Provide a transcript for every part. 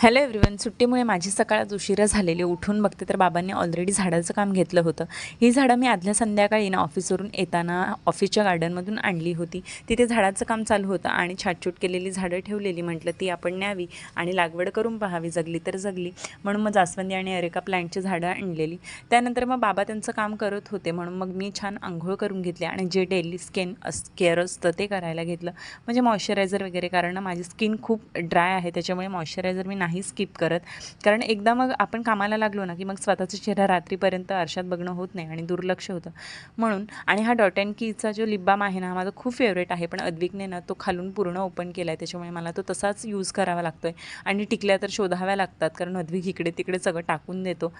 Hello everyone सुट्टीमुळे माझी सकाळ उशिरा झालेली. उठून बघते तर बाबांनी ऑलरेडी झाडाचं काम घेतलं होतं. ही झाडं मी आदल्या संध्याकाळी ना ऑफिसवरून येताना ऑफिसच्या गार्डनमधून आणली होती. तिथे झाडाचं काम चालू होतं आणि छाटछूट केलेली झाडं ठेवलेली. म्हटलं ती आपण न्यावी आणि लागवड करून पाहावी. जगली तर जगली. म्हणून मग जास्वंदी आणि अरेका प्लँटची झाडं आणलेली. त्यानंतर मग बाबा त्यांचं काम करत होते. म्हणून मग मी छान आंघोळ करून घेतली आणि जे डेली स्किन अस केअर असतं ते करायला घेतलं. म्हणजे मॉइश्चरायझर वगैरे कारण माझी स्किन खूप ड्राय आहे. त्याच्यामुळे मॉइश्चरायझर मी नाही नाही स्किप करत. कारण एकदा मग आपण कामाला लागलो ना की मग स्वतःचा चेहरा रात्रीपर्यंत आरशात बघणं होत नाही आणि दुर्लक्ष होतं. म्हणून आणि हा डॉट अँड कीचा जो लिपबाम आहे ना हा माझा खूप फेवरेट आहे. पण अद्विकने ना तो खालून पूर्ण ओपन केला आहे त्याच्यामुळे मला तो तसाच यूज करावा लागतो आहे आणि टिकल्या तर शोधाव्या लागतात कारण अद्विक इकडे तिकडे सगळं टाकून देतो.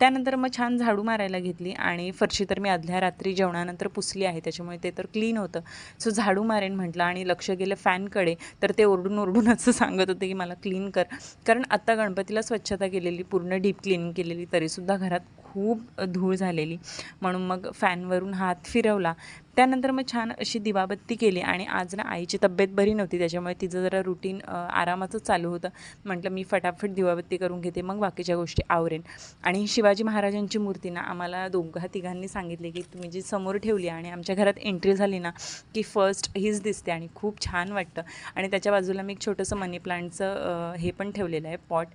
त्यानंतर मग छान झाडू मारायला घेतली आणि फरशी तर मी आदल्या रात्री जेवणानंतर पुसली आहे. त्याच्यामुळे ते तर क्लीन होतं. सो झाडू मारेन म्हटलं आणि लक्ष गेलं फॅनकडे तर ते ओरडून ओरडून असं सांगत होते की मला क्लीन कर. कारण आत्ता गणपतीला स्वच्छता केलेली पूर्ण डीप क्लीनिंग केलेली तरीसुद्धा घरात खूप धूळ झालेली. म्हणून मग फॅनवरून हात फिरवला. त्यानंतर मग छान अशी दिवाबत्ती केली आणि आज ना आईची तब्येत बरी नव्हती. त्याच्यामुळे तिचं जरा रुटीन आरामाचं चालू होतं. म्हटलं मी फटाफट दिवाबत्ती करून घेते मग बाकीच्या गोष्टी आवरेन. आणि शिवाजी महाराजांची मूर्ती ना आम्हाला दोघा तिघांनी सांगितले की तुम्ही जी समोर ठेवली आणि आमच्या घरात एंट्री झाली ना की फर्स्ट हीच दिसते आणि खूप छान वाटतं. आणि त्याच्या बाजूला मी एक छोटंसं मनी प्लांटचं हे पण ठेवलेलं आहे पॉट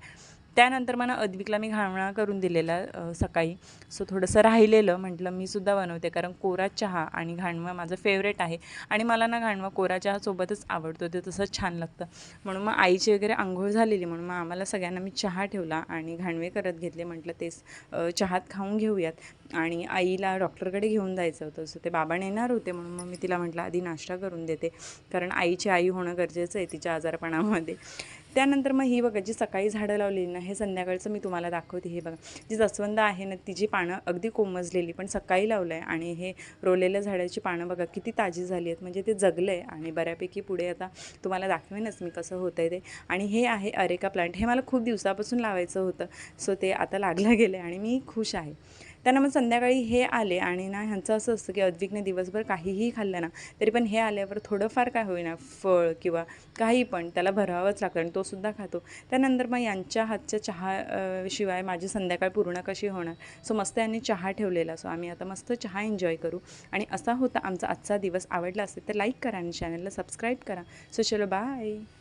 त्यानंतर मला अद्विकला मी घावणा करून दिलेला सकाळी. सो थोडंसं राहिलेलं म्हटलं मी सुद्धा बनवते कारण कोरा चहा आणि घाणवा माझं फेवरेट आहे. आणि मला ना घाणवा कोरा चहासोबतच आवडतो ते तसंच छान लागतं. म्हणून मग आईची वगैरे आंघोळ झालेली म्हणून मग आम्हाला सगळ्यांना मी चहा ठेवला आणि घाणवे करत घेतले म्हटलं तेच चहात खाऊन घेऊयात. आणि आईला डॉक्टरकडे घेऊन जायचं होतं सो ते बाबाने येणार होते म्हणून मग मी तिला म्हटलं आधी नाश्ता करून देते. कारण आईची आई होणं गरजेचं आहे तिच्या आजारपणामध्ये. त्यानंतर मग ही बघा जी सकाळी झाडं लावलेली ना हे संध्याकाळचं मी तुम्हाला दाखवते. हे बघा जी जास्वंद आहे ना तिची पानं अगदी कोमजलेली पण सकाळी लावलं आहे आणि हे रोलेल्या झाडाची पानं बघा किती ताजी झाली आहेत. म्हणजे ते जगलं आहे आणि बऱ्यापैकी पुढे आता तुम्हाला दाखवेनच मी कसं होतं आहे ते. आणि हे आहे अरेका प्लांट. हे मला खूप दिवसापासून लावायचं होतं. सो ते आता लागलं गेलं आहे आणि मी खुश आहे. त्यांना मग संध्याकाळी हे आले आणि ना ह्यांचं असं असतं की अद्विकने दिवसभर काहीही खाल्लं ना तरी पण हे आल्यावर थोडंफार काय होईना फळ किंवा काही पण त्याला भरावंच लागतं आणि तो सुद्धा खातो. त्यानंतर मग यांच्या हातच्या चहा शिवाय माझी संध्याकाळ पूर्ण कशी होणार? सो मस्त यांनी चहा ठेवलेला. सो आम्ही आता मस्त चहा एन्जॉय करू. आणि असा होता आमचा आजचा दिवस. आवडला असेल तर लाईक करा आणि चॅनलला सबस्क्राईब करा. सो चलो बाय.